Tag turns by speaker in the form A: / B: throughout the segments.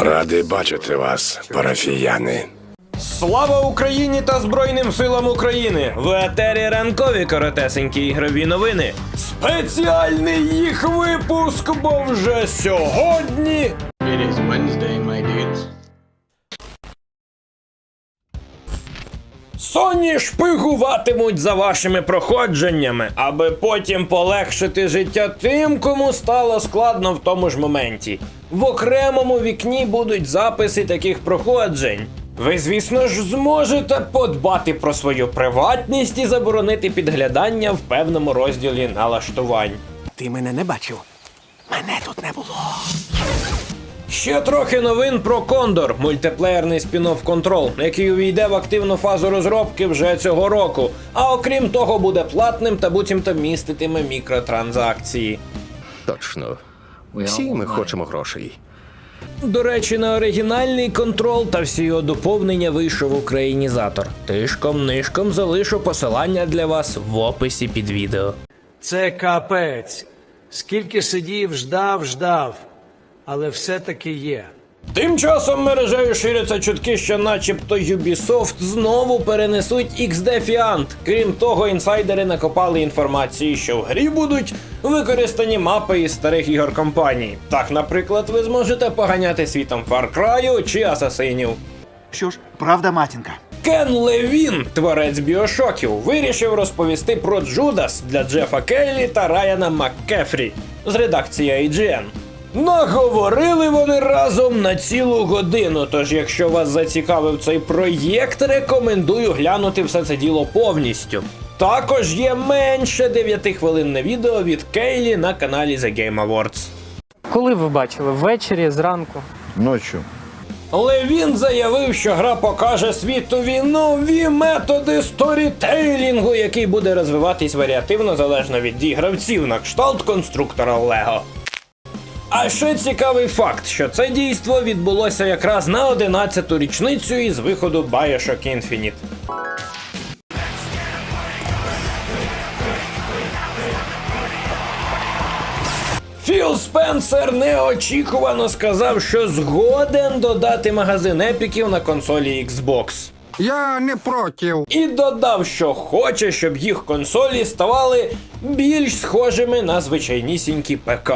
A: Радий бачити вас, парафіяни.
B: Слава Україні та Збройним силам України! В етері ранкові коротесенькі ігрові новини. Спеціальний їх випуск, бо вже сьогодні.
C: It is Wednesday, my dudes.
B: Соні шпигуватимуть за вашими проходженнями, аби потім полегшити життя тим, кому стало складно в тому ж моменті. В окремому вікні будуть записи таких проходжень. Ви, звісно ж, зможете подбати про свою приватність і заборонити підглядання в певному розділі налаштувань.
D: Ти мене не бачив. Мене тут не було.
B: Ще трохи новин про Кондор, мультиплеєрний спін-офф Control, який увійде в активну фазу розробки вже цього року. А окрім того, буде платним та буцімто міститиме мікротранзакції.
E: Точно. Всі ми хочемо грошей.
B: До речі, на оригінальний контрол та всі його доповнення вийшов українізатор. Тишком нишком залишу посилання для вас в описі під відео.
F: Це капець. Скільки сидів, ждав, ждав. Але все-таки є.
B: Тим часом мережею ширяться чутки, що начебто Ubisoft знову перенесуть XD Fiant. Крім того, інсайдери накопали інформації, що в грі будуть використані мапи із старих ігор компанії. Так, наприклад, ви зможете поганяти світом Far Cry чи Асасинів.
D: Що ж, правда, матінка.
B: Кен Левін, творець біошоків, вирішив розповісти про Джудас для Джефа Келлі та Райана МакКефрі з редакції IGN. Наговорили вони разом на цілу годину. Тож, якщо вас зацікавив цей проєкт, рекомендую глянути все це діло повністю. Також є менше 9 хвилинне відео від Кейлі на каналі The Game Awards.
G: Коли ви бачили? Ввечері, зранку?
H: Ночью.
B: Левін заявив, що гра покаже світові нові методи сторітейлінгу, який буде розвиватись варіативно залежно від дій гравців на кшталт конструктора Лего. А ще цікавий факт, що це дійство відбулося якраз на 11-ту річницю із виходу Bioshock Infinite. Філ Спенсер неочікувано сказав, що згоден додати магазин епіків на консолі Xbox.
H: Я не против.
B: І додав, що хоче, щоб їх консолі ставали більш схожими на звичайнісінькі ПК.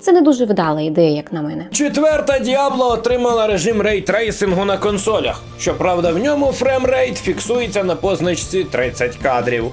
I: Це не дуже вдала ідея, як на мене.
B: Четверта Діабло отримала режим рейтрейсингу на консолях. Щоправда, в ньому фреймрейт фіксується на позначці 30 кадрів.